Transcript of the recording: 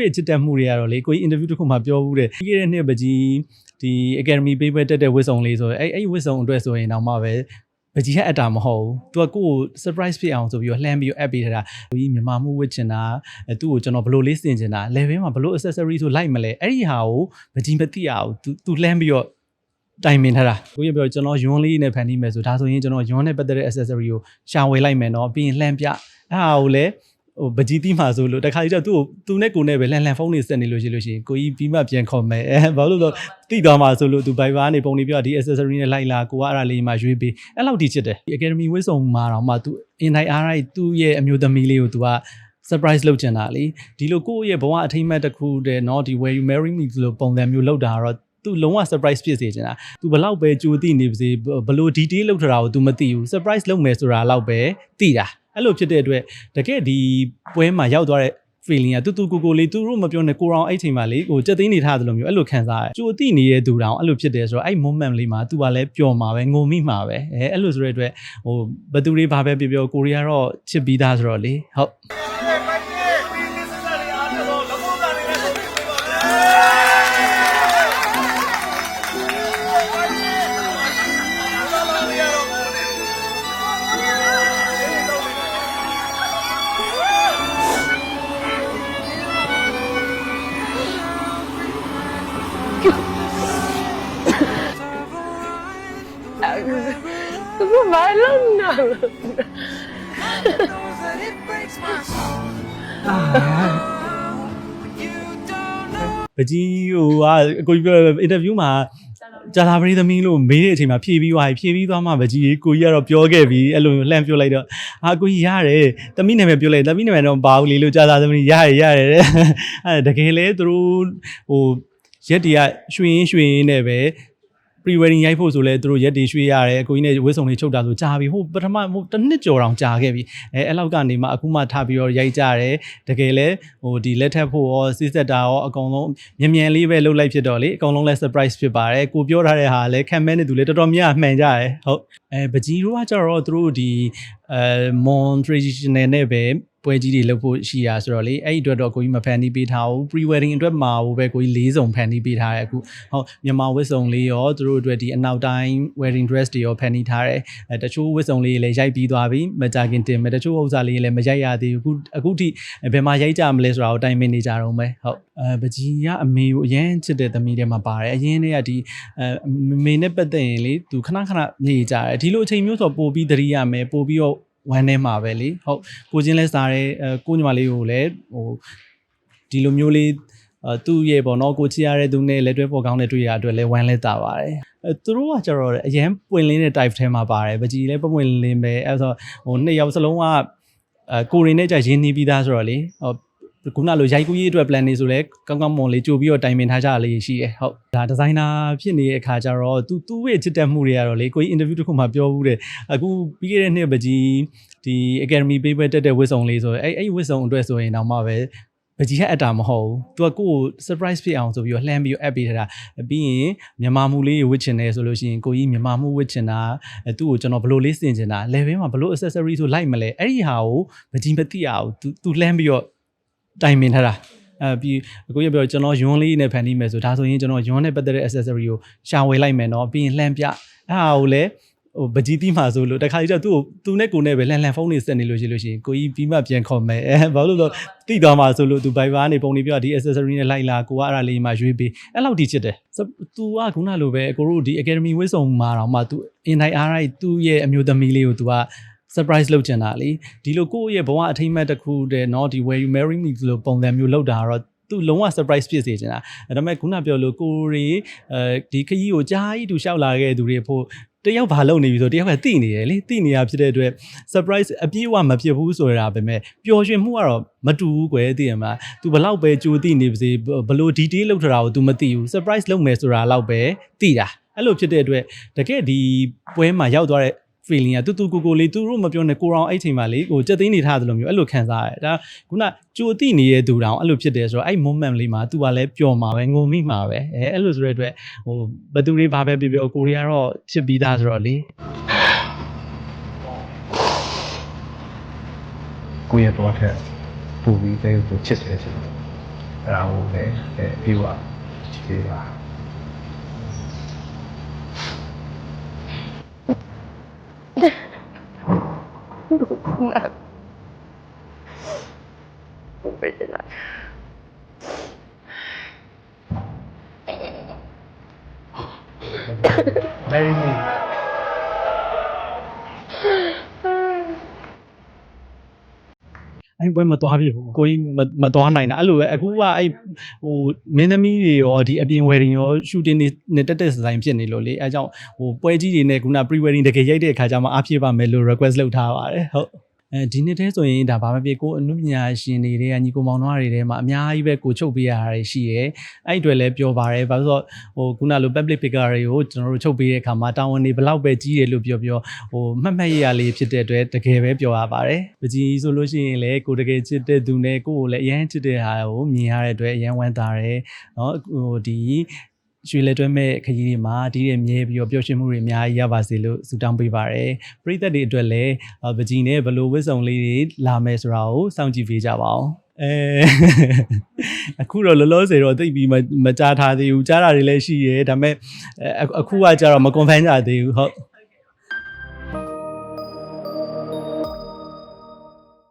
ရဲ့ချစ်တက်မှုတွေကတော့လေကိုကြီးအင်တာဗျူးတစ်ခုမှပြောဘူးတဲ့ပြီးခဲ့တဲ့နှစ်ပကြီးဒီ Academy Paper တက်တဲ့ဝစ်စုံလေးဆိုရင်အဲ့အဲ့ဝစ်စုံအတွက်ဆိုရင်တော့မှပဲပကြီးကအတာမဟုတ်ဘူး။ तू ကကိုယ့်ကို surprise ဖြစ်အောင်ဆိုပြီးတော့လှမ်းပြီးတော့ app ပေးထားတာ။ကိုကြီးမြန်မာမှုဝစ်ချင်တာအဲသူ့ကိုကျွန်တော်ဘလို့လေးစင်ချင်တာ level မှာဘလို့ accessory ဆိုလိုက်မလဲ။အဲ့ဒီဟာကိုပကြီးမသိရဘူး။ तू तू လှမ်းပြီးတော့တိုင်ပင်ထားတာကိုကြီးပြောကျွန်တော်ယွန်းလေးနဲ့ဖန်တီးမယ်ဆိုဒါဆိုရင်ကျွန်တော်ယွန်းနဲ့ပတ်သက်တဲ့ accessory ကိုရှာဝယ်လိုက်မယ်เนาะပြီးရင်လှမ်းပြအဲ့ဟာကိုလည်း ဟိုပကြီးတီးမှာဆိုလို့တခါကြီးတော့သူ့ကိုသူနဲ့ကိုနဲ့ပဲလှန်လှန်ဖုန်းနေဆက်နေလို့ရှိလို့ရှိရင်ကိုကြီးပြီးမှပြန်ခေါ်မယ်အဲဘာလို့လဲဆိုတော့တိသွားမှာဆိုလို့သူ Viber နေပုံနေပြဒီ accessory နဲ့လိုက်လာကိုကအဲ့ဒါလေးမှရွေးပေးအဲ့လောက်ထိချစ်တယ်ဒီ Academy ဝစ်စုံမှာတော့မှသူ NIRI သူ့ရဲ့အမျိုးသမီးလေးကိုသူက surprise လုပ်ချင်တာလေဒီလိုကိုယ့်ရဲ့ဘဝအထိမ့်မှတ်တစ်ခုတည်းเนาะဒီ where you marry me ဆိုလိုပုံစံမျိုးလောက်တာတော့ သူလုံးဝ surprise ဖြစ်စေချင်တာ။ तू ဘလောက်ပဲကြိုသိနေပါစေဘလို့ detail လောက်ထားတာကို तू မသိဘူး။ surprise လုပ်မယ်ဆိုတာလောက်ပဲသိတာ။အဲ့လိုဖြစ်တဲ့အတွက်တကယ်ဒီပွဲမှာရောက်သွားတဲ့ feeling ကတူတူကိုကိုလေးသူတို့မပြောနဲ့ကိုရောင်အဲ့ချိန်မှာလေဟိုစက်သိန်းနေထားတယ်လို့မျိုးအဲ့လိုခံစားရတယ်။ကြိုသိနေတဲ့သူတောင်အဲ့လိုဖြစ်တယ်ဆိုတော့အဲ့ moment လေးမှာ तू ကလည်းပျော်မှာပဲငုံမိမှာပဲ။အဲအဲ့လိုဆိုတဲ့အတွက်ဟိုဘသူတွေဘာပဲပြောပြောကိုရီးယားတော့ချစ်ပြီးသားဆိုတော့လေဟုတ် သူကဘာလုံးနာလဲပကြီးဟိုကအကိုကြီးပြောအင်တာဗျူးမှာကြာလာပရိသမီးလို့မေးတဲ့အချိန်မှာဖြည့်ပြီးသွားပြီဖြည့်ပြီးသွားမှပကြီးကိုကြီးကတော့ပြောခဲ့ပြီအဲ့လိုလှမ်းပြောလိုက်တော့အာကိုကြီးရတယ်သမီးနာမည်ပြောလိုက်သမီးနာမည်တော့မပါဘူးလေလို့ကြာလာသမီးရတယ်ရတယ်တဲ့အဲတကယ်လဲသူတို့ဟိုရက်တီကရွှေရင်ရွှေရင်နဲ့ပဲ pre wedding ရိုက်ဖို့ဆိုလဲသူတို့ရက်တွေရွှေ့ရတယ်အကိုကြီးနဲ့ဝစ်စုံလေးချုပ်တာဆိုကြာပြီဟိုပထမဟိုတစ်နှစ်ကျော်တောင်ကြာခဲ့ပြီအဲအဲ့လောက်ကနေမှအခုမှထားပြီးတော့ရိုက်ကြတယ်တကယ်လဲဟိုဒီလက်ထပ်ဖို့ရောစီးစက်တာရောအကုန်လုံးမြန်မြန်လေးပဲလှုပ်လိုက်ဖြစ်တော့လေအကုန်လုံးလဲ surprise ဖြစ်ပါတယ်ကိုပြောထားတဲ့ဟာလဲခံမဲနေသူလဲတော်တော်များမှန်ကြတယ်ဟုတ်အဲပကြီးတို့ကကြတော့သူတို့ဒီအဲ mon traditional နဲ့ပဲ ပွဲကြီးတွေလုပ်ဖို့ရှိရဆိုတော့လေအဲ့ဒီအတွက်တော့ကိုကြီးမဖန်တီးပေးထားဘူး pre wedding အတွက်မှာဘူးပဲကိုကြီးလေးစုံဖန်တီးပေးထားတယ်အခုဟုတ်မြန်မာဝတ်စုံလေးရောသူတို့အတွက်ဒီအနောက်တိုင်း wedding dress တွေရောဖန်တီးထားတယ်အဲတချို့ဝတ်စုံလေးတွေလည်းရိုက်ပြီးသွားပြီမကြခင်တင်မယ်တချို့ဥစ္စာလေးတွေလည်းမရိုက်ရသေးဘူးအခုအခုထိဘယ်မှာရိုက်ကြမလဲဆိုတာကိုတိုင်ပင်နေကြတော့မယ်ဟုတ်အဲပကြီးကအမေကိုအရင်ချစ်တဲ့သမီးတွေမှာပါတယ်အရင်တည်းကဒီအဲမေနဲ့ပတ်သက်ရင်လေသူခဏခဏမြေကြတယ်ဒီလိုအချိန်မျိုးဆိုပို့ပြီးသတိရမယ်ပို့ပြီးတော့ ဝမ်းထဲမှာပဲလေဟုတ်ကိုချင်းလဲစားတယ်အဲကိုညီမလေးကိုလည်းဟိုဒီလိုမျိုးလေးအဲသူ့ရဲ့ပေါ့နော်ကိုချစ်ရတဲ့သူနဲ့လက်တွဲပေါ်ကောင်းတဲ့တွေ့ရအတွက်လဲဝမ်းလဲတာပါတယ်အဲသူတို့ကကျတော့အရန်ပွင့်လင်းတဲ့ type ထဲမှာပါတယ်ပကြီးလဲပွင့်ပွင့်လင်းပဲအဲဆိုဟိုနှစ်ယောက်စလုံးကအဲကိုရီနဲ့ကြရင်းနှီးပြီးသားဆိုတော့လေဟို ခုနလိုရိုက်ကူးရေးအတွက် plan နေဆိုလဲကောင်းကောင်းမွန်လေးကြိုပြီးတော့တိုင်ပင်ထားကြလေးရှိတယ်ဟုတ်ဒါဒီဇိုင်နာဖြစ်နေတဲ့အခါကျတော့သူသူ့ရဲ့ချစ်တက်မှုတွေကတော့လေကိုကြီး interview တစ်ခုမှပြောဘူးတဲ့အခုပြီးခဲ့တဲ့နှစ်ပကြီးဒီ academy paper တက်တဲ့ဝစ်စုံလေးဆိုအဲ့အဲ့ဝစ်စုံအတွက်ဆိုရင်တော့မှပဲပကြီးကအတာမဟုတ်ဘူး။ तू ကကိုယ့်ကို surprise ဖြစ်အောင်ဆိုပြီးတော့လှမ်းပြီးတော့ app ပေးထားတာ။ပြီးရင်မြန်မာမှုလေးဝစ်ချင်တယ်ဆိုလို့ရှိရင်ကိုကြီးမြန်မာမှုဝစ်ချင်တာအဲသူ့ကိုကျွန်တော်ဘလို့လေးစင်ချင်တာ level မှာဘလို့ accessory ဆိုလိုက်မလဲ။အဲ့ဒီဟာကိုပကြီးမသိရဘူး။ तू तू လှမ်းပြီးတော့ တိုင်ပင်ထားတာအဲပြီးအခုရပြောကျွန်တော်ယွန်းလေးနဲ့ဖန်တီးမယ်ဆိုဒါဆိုရင်ကျွန်တော်ယွန်းနဲ့ပတ်သက်တဲ့ accessory ကိုရှာဝယ်လိုက်မယ်နော်ပြီးရင်လှမ်းပြအဲ့ဟာကိုလည်းဟိုပကြီးတီးမှာဆိုလို့တခါကြီးတော့သူ့ကိုသူနဲ့ကိုနဲ့ပဲလှန်လှန်ဖုန်းနေဆက်နေလို့ရှိလို့ရှိရင်ကိုကြီးပြီးမှပြန်ခေါ်မယ်အဲဘာလို့လဲတိသွားမှာဆိုလို့သူ Viber နေပုံနေပြဒီ accessory နဲ့လိုက်လာကိုကအဲ့ဒါလေးမှရွေးပေးအဲ့လောက်ထိချစ်တယ်သူကခုနလိုပဲကိုတို့ဒီ academy ဝိစုံမှာတော့မှသူ in right right သူ့ရဲ့အမျိုးသမီးလေးကိုသူက surprise လုပ်ချင်တာလေဒီလိုကိုယ့်ရဲ့ဘဝအထိမ့်မှတ်တစ်ခုတည်းเนาะဒီ where you marry me ဆိုလိုပုံစံမျိုးလောက်တာတော့သူလုံးဝ surprise ဖြစ်စေချင်တာဒါပေမဲ့ခုနပြောလို့ကိုရီအဲဒီခကြီးကိုကြားကြီးတူလျှောက်လာခဲ့တဲ့သူတွေဖို့တယောက်ဘာလုပ်နေပြီဆိုတယောက်ကတိနေတယ်လေတိနေရဖြစ်တဲ့အတွက် surprise အပြည့်အဝမဖြစ်ဘူးဆိုတာပဲမဲ့ပျော်ရွှင်မှုကတော့မတူဘူးကွယ်သိရမှာ तू ဘလောက်ပဲကြိုတိနေပါစေဘလို့ detail လောက်ထားတာကို तू မသိဘူး surprise လုပ်မယ်ဆိုတာလောက်ပဲသိတာအဲ့လိုဖြစ်တဲ့အတွက်တကယ်ဒီပွဲမှာရောက်သွားတဲ့ feeling ကတူတူကိုကိုလေးသူတို့မပြောနဲ့ကိုရောင်အဲ့ချိန်မှာလေဟိုစက်သိန်းနေထားတယ်လို့မျိုးအဲ့လိုခံစားရတယ်ဒါခုနကြိုတိနေတဲ့သူတောင်အဲ့လိုဖြစ်တယ်ဆိုတော့အဲ့ moment လေးမှာ तू ကလည်းပျော်မှာပဲငုံမိမှာပဲအဲအဲ့လိုဆိုတဲ့အတွက်ဟိုဘသူတွေဘာပဲပြောပြောကိုရီးယားတော့ချစ်ပြီးသားဆိုတော့လေကိုယ့်ရဲ့ဘဝထက်ပူပြီးတဲ့ကိုချစ်တယ်ချစ်တယ်အဲ့ဒါကိုလည်းအဲပြေပါပြေပါပဲ very me အဲ့ဘွဲမသွားပြီဘူးကိုကြီးမမသွားနိုင်တာအဲ့လိုပဲအခုကအဲ့ဟိုမင်းသမီးတွေရောဒီအပြင်ဝယ်ရင်ရော shooting တွေနဲ့တက်တက်ဆိုင်ဖြစ်နေလို့လေအဲကြောင့်ဟိုပွဲကြီးတွေနဲ့ခုန pre wedding တကယ်ရိုက်တဲ့အခါကျမှအားဖြည့်ပါမယ်လို့ request လုပ်ထားပါတယ်ဟုတ် အဲဒီနေ့တည်းဆိုရင်ဒါဘာမှဖြစ်ကိုအနုပညာရှင်တွေကညီကိုမောင်နှမတွေထဲမှာအများကြီးပဲကိုချုပ်ပေးရတာတွေရှိရဲအဲ့အတွေလည်းပြောပါတယ်ဘာလို့ဆိုတော့ဟိုခုနလို public figure တွေကိုကျွန်တော်တို့ချုပ်ပေးတဲ့အခါမှာတာဝန်တွေဘလောက်ပဲကြီးတယ်လို့ပြောပြောဟိုမှတ်မှတ်ရရလေးဖြစ်တဲ့အတွက်တကယ်ပဲပြောရပါတယ်ပကြီးဆိုလို့ရှိရင်လည်းကိုတကယ်ချစ်တဲ့သူနဲ့ကိုကိုလည်းအရင်ချစ်တဲ့ဟာကိုမြင်ရတဲ့အတွက်အရင်ဝမ်းသာတယ်เนาะဟိုဒီ ရွှေလက်တွဲမဲ့ခကြီးတွေမှာဒီတဲ့မြဲပြီးတော့ပျော်ရွှင်မှုတွေအများကြီးရပါစေလို့ဆုတောင်းပေးပါရယ်ပရိသတ်တွေအတွက်လည်းပကြီးနဲ့ဘယ်လိုဝစ်စုံလေးတွေလာမယ်ဆိုတာကိုစောင့်ကြည့်ပေးကြပါအောင်အဲအခုတော့လောလောဆယ်တော့သိပြီးမမကြားထားသေးဘူးကြားတာတွေလည်းရှိရဲဒါပေမဲ့အခုကကြတော့မကွန်ဖန်ကြသေးဘူးဟုတ်